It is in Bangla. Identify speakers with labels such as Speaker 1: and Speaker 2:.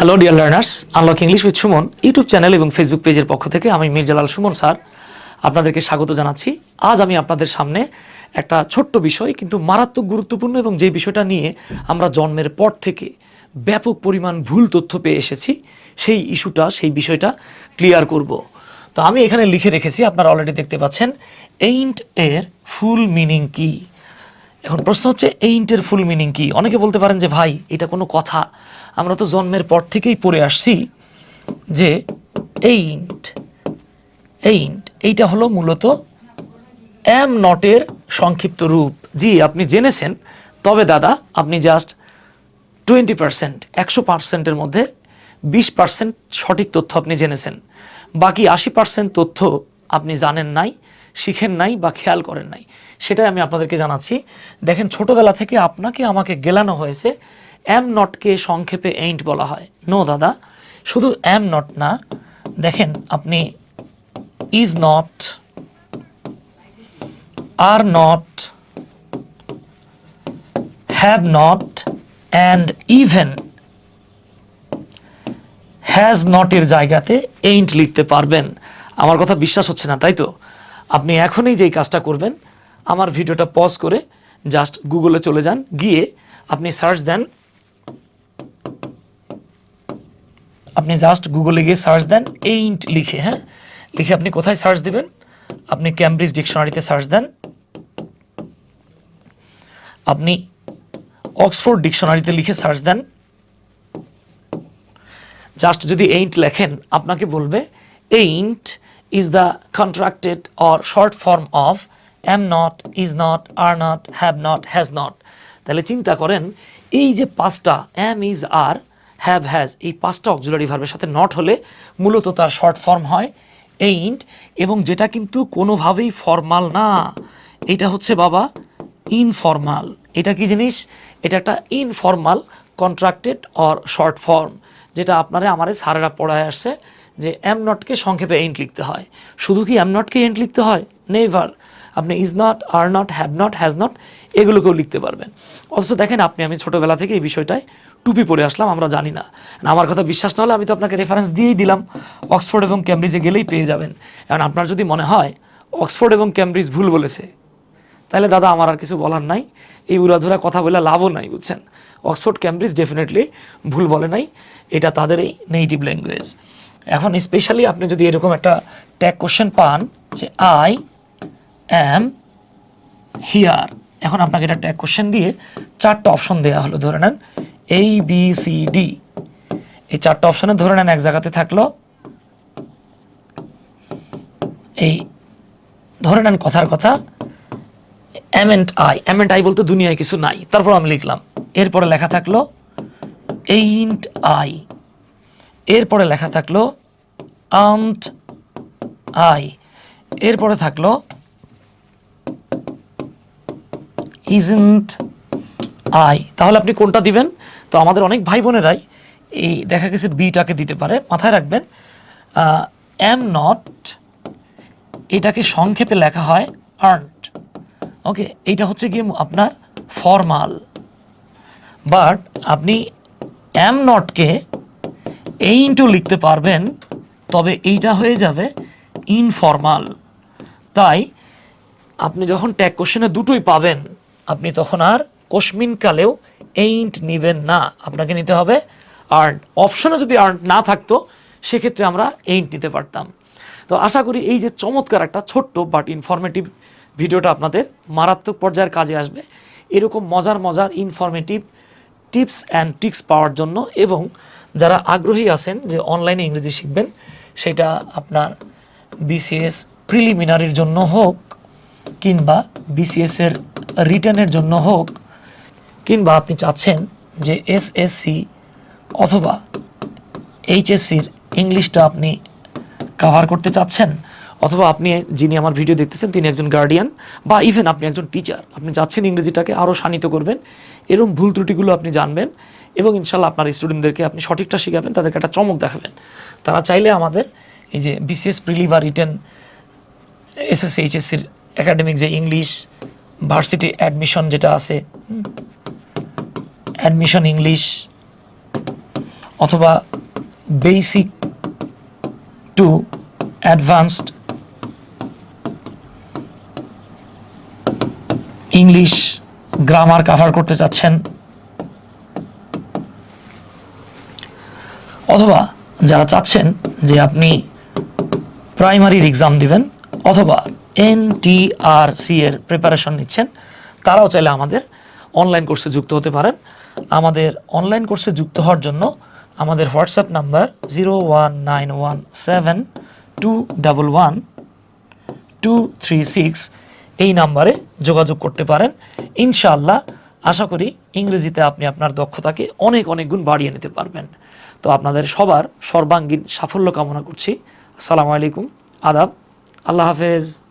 Speaker 1: Hello dear learners unlock English with Suman YouTube channel এবং ফেসবুক পেজের পক্ষ থেকে আমি মির্জালাল সুমন, স্যার। আপনাদেরকে স্বাগত জানাচ্ছি। আজ আমি আপনাদের সামনে একটা ছোট্ট বিষয়, কিন্তু মারাত্মক গুরুত্বপূর্ণ এবং যে বিষয়টা নিয়ে আমরা জন্মের পর থেকে ব্যাপক পরিমাণ ভুল তথ্য পেয়ে এসেছি, সেই ইস্যুটা, সেই বিষয়টা ক্লিয়ার করব। তো আমি এখানে লিখে রেখেছি, আপনারা অলরেডি দেখতে পাচ্ছেন এইন্ট এর ফুল মিনিং কি? এখন প্রশ্ন হচ্ছে এইন্টের ফুল মিনিং কি? অনেকে বলতে পারেন যে, ভাই, এটা কোনো কথা। আমরা তো জন্মের পর থেকেই পড়ে আসছি যে এইন্ট এইন্ট, এইটা হলো মূলত অ্যাম নটের সংক্ষিপ্ত রূপ। জি, আপনি জেনেছেন, তবে দাদা, আপনি জাস্ট টোয়েন্টি পার্সেন্ট একশো পার্সেন্টের মধ্যে বিশ পার্সেন্ট সঠিক তথ্য আপনি জেনেছেন। বাকি আশি পার্সেন্ট তথ্য আপনি জানেন নাই, শিখেন নাই বা খেয়াল করেন নাই। সেটাই আমি আপনাদেরকে জানাচ্ছি। দেখেন, ছোটবেলা থেকে আপনাকে আমাকে গেলানো হয়েছে অ্যাম নটকে সংক্ষেপে এইন্ট বলা হয়। নো দাদা, শুধু অ্যাম নট না। দেখেন, আপনি is not are not have not and even has নটের জায়গাতে এইন্ট লিখতে পারবেন। আমার কথা বিশ্বাস হচ্ছে না, তাই তো? আপনি এখনই যেই কাজটা করবেন, আমার ভিডিওটা পজ করে জাস্ট গুগলে চলে যান। গিয়ে আপনি সার্চ দেন আপনি জাস্ট গুগলে গিয়ে সার্চ দেন এইন্ট লিখে হ্যাঁ? লিখে আপনি কোথায় সার্চ দিবেন? আপনি ক্যামব্রিজ ডিকশনারিতে সার্চ দেন। আপনি অক্সফোর্ড ডিকশনারিতে লিখে সার্চ দেন। জাস্ট যদি এইন্ট লেখেন, আপনাকে বলবে ain't is the contracted or short form of am not is not are not have not has not তাহলে চিন্তা করেন, এই যে পাঁচটা am is are have has এই পাঁচটা অক্সুলারি ভার্বের সাথে নট হলে মূলত তার শর্ট ফর্ম হয় এইন্ট এবং যেটা কিন্তু কোনোভাবেই ফর্মাল না। এটা হচ্ছে বাবা ইনফর্মাল এটা কি জিনিস? এটা একটা informal contracted or short form যেটা আপনারা, আমারে স্যারেরা পড়ায় আসছে যে এম নটকে সংক্ষেপে এন্ট লিখতে হয়। শুধু কি এম নটকে এন্ট লিখতে হয়? নেভার আপনি is not are not have not has not এগুলোকেও লিখতে পারবেন। অথচ দেখেন আপনি, আমি ছোটোবেলা থেকে এই বিষয়টায় টুপি পরে আসলাম, আমরা জানি না। আমার কথা বিশ্বাস না হলে আমি তো আপনাকে রেফারেন্স দিয়েই দিলাম অক্সফোর্ড এবং ক্যামব্রিজে গেলেই পেয়ে যাবেন। কারণ আপনার যদি মনে হয় অক্সফোর্ড এবং ক্যামব্রিজ ভুল বলেছে, তাহলে দাদা আমার আর কিছু বলার নাই। এই উড়াধুরা কথা বলে লাভও নাই, বুঝছেন? অক্সফোর্ড ক্যামব্রিজ ডেফিনেটলি ভুল বলে নাই। এটা তাদের এই নেটিভ ল্যাঙ্গুয়েজ এখন স্পেশালি আপনি যদি এরকম একটা ট্যাগ কোশ্চেন পান, যে আই অ্যাম হিয়ার এখন আপনাকে এটা ট্যাগ কোশ্চেন দিয়ে চারটা অপশন দেওয়া হলো, ধরে নেন। এই বি সি ডি এই চারটা অপশনে ধরে নেন, এক জায়গাতে থাকল। এই ধরে নেন কথার কথা। অ্যামেন্ট আই অ্যামেন্ট আই বলতে দুনিয়ায় কিছু নাই। তারপর আমি লিখলাম। এরপরে লেখা থাকল এইন্ট আই এরপরে লেখা থাকল আন্ট আই এরপরে থাকল ইজন্ট আই তাহলে আপনি কোনটা দিবেন? তো আমাদের অনেক ভাই বোনেরাই এই দেখা গেছে বিটাকে দিতে পারে। মাথায় রাখবেন অ্যাম নট এটাকে সংক্ষেপে লেখা হয় আর্নড ওকে এইটা হচ্ছে গিয়ে আপনার ফর্মাল বাট আপনি অ্যাম নটকে এইন্টু লিখতে পারবেন, তবে এইটা হয়ে যাবে ইনফর্মাল তাই আপনি যখন ট্যাগ কোশ্চেনে দুটোই পাবেন, আপনি তখন আর কোশ্মিন কালেও এইন্ট নেবেন না আপনাকে নিতে হবে। আর্ন অপশনে যদি আর্ন না থাকতো, সেক্ষেত্রে আমরা এইন্ট নিতে পারতাম। তো আশা করি এই যে চমৎকার একটা ছোট্ট বাট ইনফরমেটিভ ভিডিওটা আপনাদের মারাত্মক পর্যায়ের কাজে আসবে। এরকম মজার মজার ইনফরমেটিভ টিপস অ্যান্ড ট্রিক্স পাওয়ার জন্য এবং যারা আগ্রহী আছেন যে অনলাইনে ইংরেজি শিখবেন, সেটা আপনার বিসিএস প্রিলিমিনারির জন্য হোক কিংবা বিসিএস এর রিটার্নের জন্য হোক কিংবা আপনি চাচ্ছেন যে এসএসসি অথবা এইচএসসির ইংলিশটা আপনি কভার করতে চাচ্ছেন, অথবা আপনি যিনি আমার ভিডিও দেখতেছেন, তিনি একজন গার্ডিয়ান বা ইভেন আপনি একজন টিচার আপনি যাচ্ছেন ইংরেজিটাকে আরও শানিত করবেন এরকম ভুল ত্রুটিগুলো আপনি জানবেন এবং ইনশাল্লাহ আপনার স্টুডেন্টদেরকে আপনি সঠিকটা শেখাবেন, তাদেরকে একটা চমক দেখাবেন। তারা চাইলে আমাদের এই যে বিসিএস প্রিলি বা রিটেন এসএসসি এইচএসসির একাডেমিক যে ইংলিশ ভার্সিটি অ্যাডমিশন যেটা আছে অ্যাডমিশন ইংলিশ অথবা basic to advanced English grammar cover করতে চাচ্ছেন। অথবা যারা চাচ্ছেন যে আপনি প্রাইমারির এক্সাম দিবেন, অথবা এনটিআরসি এর প্রিপারেশন নিচ্ছেন, তারাও চাইলে আমাদের অনলাইন কোর্সে যুক্ত হতে পারেন। আমাদের অনলাইন কোর্সে যুক্ত হওয়ার জন্য আমাদের WhatsApp number zero one nine one seven two double one two three six এই নাম্বারে যোগাযোগ করতে পারেন। ইনশাআল্লাহ, আশা করি ইংরেজিতে আপনি আপনার দক্ষতাকে অনেক অনেক গুণ বাড়িয়ে নিতে পারবেন। তো আপনাদের সবার সর্বাঙ্গীন সাফল্য কামনা করছি। আসসালামু আলাইকুম। আদাব। আল্লাহ হাফেজ।